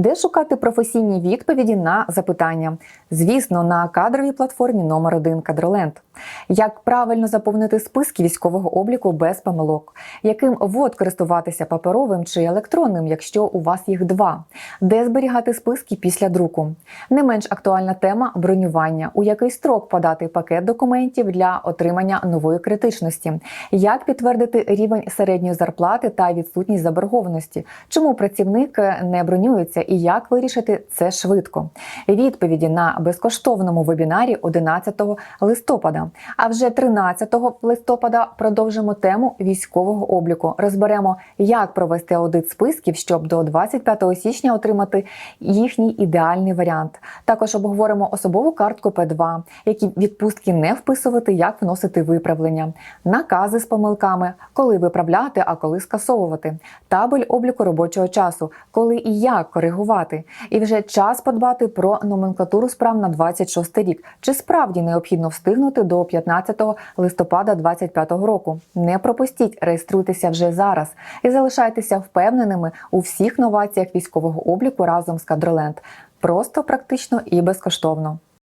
Де шукати професійні відповіді на запитання? Звісно, на кадровій платформі номер 1 Кадроленд. Як правильно заповнити списки військового обліку без помилок? Яким вод користуватися паперовим чи електронним, якщо у вас їх два? Де зберігати списки після друку? Не менш актуальна тема бронювання. У який строк подати пакет документів для отримання нової критичності? Як підтвердити рівень середньої зарплати та відсутність заборгованості? Чому працівник не бронюється і як вирішити це швидко? Відповіді на безкоштовному вебінарі 11 листопада. А вже 13 листопада продовжимо тему військового обліку. Розберемо, як провести аудит списків, щоб до 25 січня отримати їхній ідеальний варіант. Також обговоримо особову картку П2, які відпустки не вписувати, як вносити виправлення, накази з помилками, коли виправляти, а коли скасовувати, табель обліку робочого часу, коли і як коригувати. І вже час подбати про номенклатуру справ на 26 рік. Чи справді необхідно встигнути до 15 листопада 2025 року? Не пропустіть, реєструйтеся вже зараз і залишайтеся впевненими у всіх новаціях військового обліку разом з Кадроленд. Просто, практично і безкоштовно.